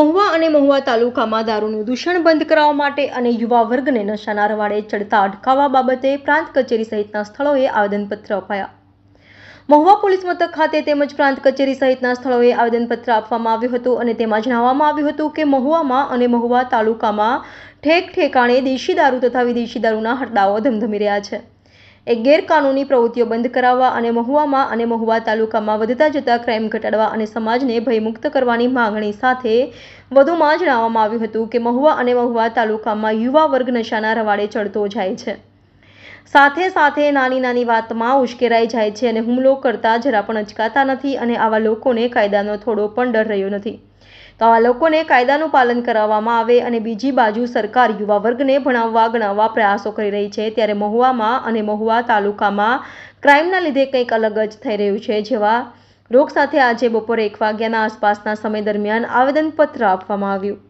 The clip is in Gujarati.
અને મહુવા તાલુકામાં દારૂનું દૂષણ બંધ કરાવવા માટે અને યુવા વર્ગને નશાના રવાડે ચડતા અટકાવવા બાબતે પ્રાંત કચેરી સહિતના સ્થળોએ આવેદનપત્ર અપાયા. મહુવા પોલીસ મથક ખાતે તેમજ પ્રાંત કચેરી સહિતના સ્થળોએ આવેદનપત્ર આપવામાં આવ્યું હતું અને તેમાં જણાવવામાં આવ્યું હતું કે મહુવામાં અને મહુવા તાલુકામાં ઠેક ઠેકાણે દેશી દારૂ તથા વિદેશી દારૂના હડદાઓ ધમધમી રહ્યા છે. એક ગેરકાનૂની પ્રવૃત્તિઓ બંધ કરાવવા અને મહુવામાં અને મહુવા તાલુકામાં વધતા જતા ક્રાઇમ ઘટાડવા અને સમાજને ભયમુક્ત કરવાની માંગણી સાથે વધુમાં જણાવવામાં આવ્યું હતું કે મહુવા અને મહુવા તાલુકામાં યુવા વર્ગ નશાના રવાડે ચડતો જાય છે. સાથે સાથે નાની નાની વાતમાં ઉશ્કેરાઈ જાય છે અને હુમલો કરતા જરા પણ અચકાતા નથી અને આવા લોકોને કાયદાનો થોડો પણ ડર રહ્યો નથી. તો આવા લોકોને કાયદાનું પાલન કરાવવામાં આવે અને બીજી બાજુ સરકાર યુવા વર્ગને ભણાવવા, ગણાવવા પ્રયાસો કરી રહી છે, ત્યારે મહુવામાં અને મહુવા તાલુકામાં ક્રાઇમના લીધે કંઈક અલગ જ થઈ રહ્યું છે, જેવા રોગ સાથે આજે બપોરે એક વાગ્યાના આસપાસના સમય દરમિયાન આવેદનપત્ર આપવામાં આવ્યું.